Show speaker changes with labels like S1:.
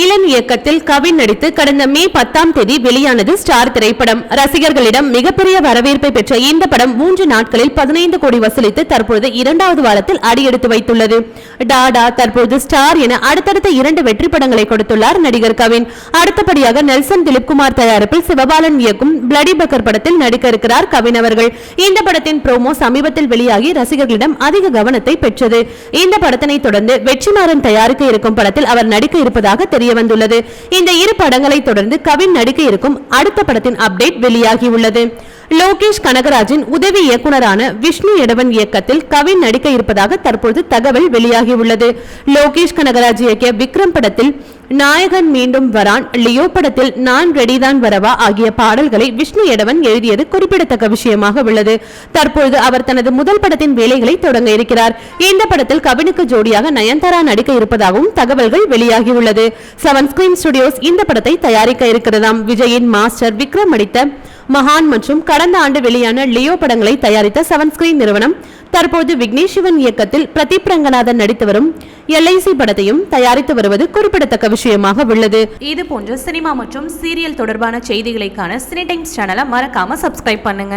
S1: இளம் இயக்கத்தில் கவின் நடித்து கடந்த மே பத்தாம் தேதி வெளியானது ஸ்டார் திரைப்படம். ரசிகர்களிடம் மிகப்பெரிய வரவேற்பை பெற்ற இந்த படம் மூன்று நாட்களில் பதினைந்து கோடி வசூலித்து தற்பொழுது இரண்டாவது வாரத்தில் அடியெடுத்து வைத்துள்ளது. டாடா தற்போது ஸ்டார் என அடுத்தடுத்த இரண்டு வெற்றி படங்களை கொடுத்துள்ளார் நடிகர் கவின். அடுத்தபடியாக நெல்சன் திலீப்குமார் தயாரிப்பில் சிவபாலன் இயக்கும் பிளடி பக்கர் படத்தில் நடிக்க இருக்கிறார் கவின் அவர்கள். இந்த படத்தின் ப்ரோமோ சமீபத்தில் வெளியாகி ரசிகர்களிடம் அதிக கவனத்தை பெற்றது. இந்த படத்தினை தொடர்ந்து வெற்றிமாறன் தயாரிக்க இருக்கும் படத்தில் அவர் நடிக்க இருப்பதாக தெரிய வந்துள்ளது இந்த இரு படங்களை தொடர்ந்து கவின் நடிக்க இருக்கும் அடுத்த படத்தின் அப்டேட் வெளியாகி உள்ளது லோகேஷ் கனகராஜின் உதவி இயக்குனரான விஷ்ணு எடவன் இயக்கத்தில் கவின் நடிக்க இருப்பதாக தற்போது தகவல் வெளியாகி உள்ளது லோகேஷ் கனகராஜ் இயக்கிய விக்ரம் படத்தில் நாயகன் மீண்டும் வரான். லியோ படத்தில் நான் ரெடிதான் வரவா ஆகிய பாடல்களை விஷ்ணு எடவன் எழுதியது குறிப்பிடத்தக்க விஷயமாக உள்ளது. தற்பொழுது அவர் தனது முதல் படத்தின் வேலைகளை தொடங்க இருக்கிறார். இந்த படத்தில் கவினுக்கு ஜோடியாக நயன்தாரா நடிக்க இருப்பதாகவும் தகவல்கள் வெளியாகியுள்ளது. செவன் ஸ்கிரீன் ஸ்டுடியோஸ் இந்த படத்தை தயாரிக்க இருக்கிறதாம். விஜயின் மாஸ்டர் விக்ரம் நடித்த மகான் மற்றும் கடந்த ஆண்டு வெளியான லியோ படங்களை தயாரித்த செவன் ஸ்கிரீன் நிறுவனம் தற்போது விக்னேஷ் சிவன் இயக்கத்தில் பிரதீப் ரங்கநாதன் நடித்து வரும் எல்ஐசி படத்தையும் தயாரித்து வருவது குறிப்பிடத்தக்க விஷயமாக உள்ளது.
S2: இது போன்ற சினிமா மற்றும் சீரியல் தொடர்பான செய்திகளைக்கான சினி டைம்ஸ் சேனலை மறக்காம சப்ஸ்கிரைப் பண்ணுங்க.